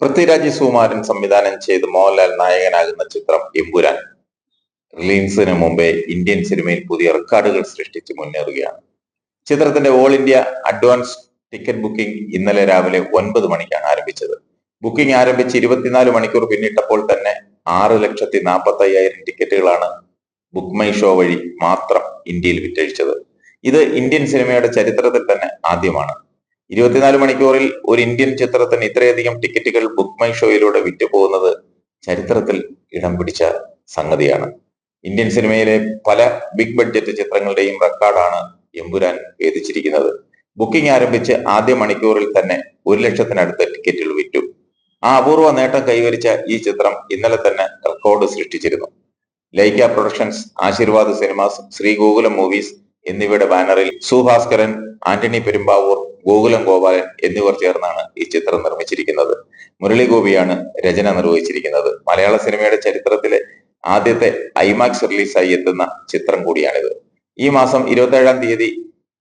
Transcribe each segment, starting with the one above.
പൃഥ്വിരാജ് സുകുമാരൻ സംവിധാനം ചെയ്ത് മോഹൻലാൽ നായകനാകുന്ന ചിത്രം എമ്പുരാൻ. റിലീസിന് മുമ്പേ ഇന്ത്യൻ സിനിമയിൽ പുതിയ റെക്കോർഡുകൾ സൃഷ്ടിച്ച് മുന്നേറുകയാണ്. ചിത്രത്തിന്റെ all India advance ticket booking ഇന്നലെ രാവിലെ ഒൻപത് മണിക്കാണ് ആരംഭിച്ചത്. ബുക്കിംഗ് ആരംഭിച്ച് ഇരുപത്തിനാല് മണിക്കൂർ പിന്നിട്ടപ്പോൾ തന്നെ ആറ് ലക്ഷത്തി നാൽപ്പത്തി അയ്യായിരം ടിക്കറ്റുകളാണ് ബുക്ക് മൈ ഷോ വഴി മാത്രം ഇന്ത്യയിൽ വിറ്റഴിച്ചത്. ഇത് ഇന്ത്യൻ സിനിമയുടെ ചരിത്രത്തിൽ തന്നെ ആദ്യമാണ്. ഇരുപത്തിനാല് മണിക്കൂറിൽ ഒരു ഇന്ത്യൻ ചിത്രത്തിന് ഇത്രയധികം ടിക്കറ്റുകൾ ബുക്ക് മൈ ഷോയിലൂടെ വിറ്റുപോകുന്നത് ചരിത്രത്തിൽ ഇടം പിടിച്ച സംഗതിയാണ്. ഇന്ത്യൻ സിനിമയിലെ പല ബിഗ് ബഡ്ജറ്റ് ചിത്രങ്ങളുടെയും റെക്കോർഡാണ് എമ്പുരാൻ വേദിച്ചിരിക്കുന്നത്. ബുക്കിംഗ് ആരംഭിച്ച് ആദ്യ മണിക്കൂറിൽ തന്നെ ഒരു ലക്ഷത്തിനടുത്ത് ടിക്കറ്റുകൾ വിറ്റു. ആ അപൂർവ നേട്ടം കൈവരിച്ച ഈ ചിത്രം ഇന്നലെ തന്നെ റെക്കോർഡ് സൃഷ്ടിച്ചിരുന്നു. Lyca productions Aashirvad cinemas Sree Gokulam movies എന്നിവയുടെ ബാനറിൽ സുഭാസ്കരൻ ആന്റണി പെരുമ്പാവൂർ ഗോകുലം ഗോപാലൻ എന്നിവർ ചേർന്നാണ് ഈ ചിത്രം നിർമ്മിച്ചിരിക്കുന്നത്. മുരളി ഗോപിയാണ് രചന നിർവഹിച്ചിരിക്കുന്നത്. മലയാള സിനിമയുടെ ചരിത്രത്തിലെ ആദ്യത്തെ ഐമാക്സ് റിലീസായി എത്തുന്ന ചിത്രം കൂടിയാണിത്. ഈ മാസം ഇരുപത്തേഴാം തീയതി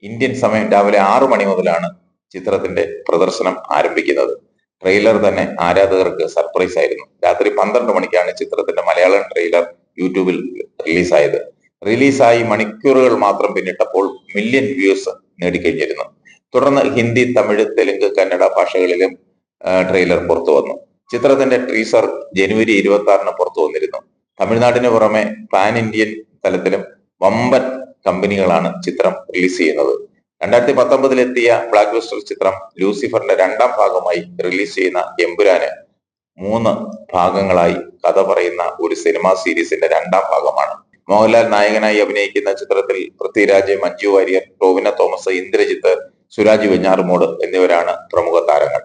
ഇന്ത്യൻ സമയം രാവിലെ ആറു മണി മുതലാണ് ചിത്രത്തിന്റെ പ്രദർശനം ആരംഭിക്കുന്നത്. ട്രെയിലർ തന്നെ ആരാധകർക്ക് സർപ്രൈസ് ആയിരുന്നു. രാത്രി പന്ത്രണ്ട് മണിക്കാണ് ചിത്രത്തിന്റെ മലയാളം ട്രെയിലർ യൂട്യൂബിൽ റിലീസായത് റിലീസായി മണിക്കൂറുകൾ മാത്രം പിന്നിട്ടപ്പോൾ മില്യൺ വ്യൂസ് നേടിക്കഴിഞ്ഞിരുന്നു. തുടർന്ന് ഹിന്ദി തമിഴ് തെലുങ്ക് കന്നഡ ഭാഷകളിലും ട്രെയിലർ പുറത്തു വന്നു. ചിത്രത്തിന്റെ ട്രീസർ ജനുവരി ഇരുപത്തി ആറിന് പുറത്തു വന്നിരുന്നു. തമിഴ്നാടിന് പുറമെ പാൻ ഇന്ത്യൻ തലത്തിലും വമ്പൻ കമ്പനികളാണ് ചിത്രം റിലീസ് ചെയ്യുന്നത്. രണ്ടായിരത്തി പത്തൊമ്പതിലെത്തിയ ബ്ലാക്ക് ബസ്റ്റർ ചിത്രം ലൂസിഫറിന്റെ രണ്ടാം ഭാഗമായി റിലീസ് ചെയ്യുന്ന എമ്പുരാന് മൂന്ന് ഭാഗങ്ങളായി കഥ പറയുന്ന ഒരു സിനിമാ സീരീസിന്റെ രണ്ടാം ഭാഗമാണ്. മോഹൻലാൽ നായകനായി അഭിനയിക്കുന്ന ചിത്രത്തിൽ പൃഥ്വിരാജ് മഞ്ജു വാര്യർ ടോവിന തോമസ് ഇന്ദ്രജിത്ത് സുരാജ് വെഞ്ഞാറുമൂട് എന്നിവരാണ് പ്രമുഖ താരങ്ങൾ.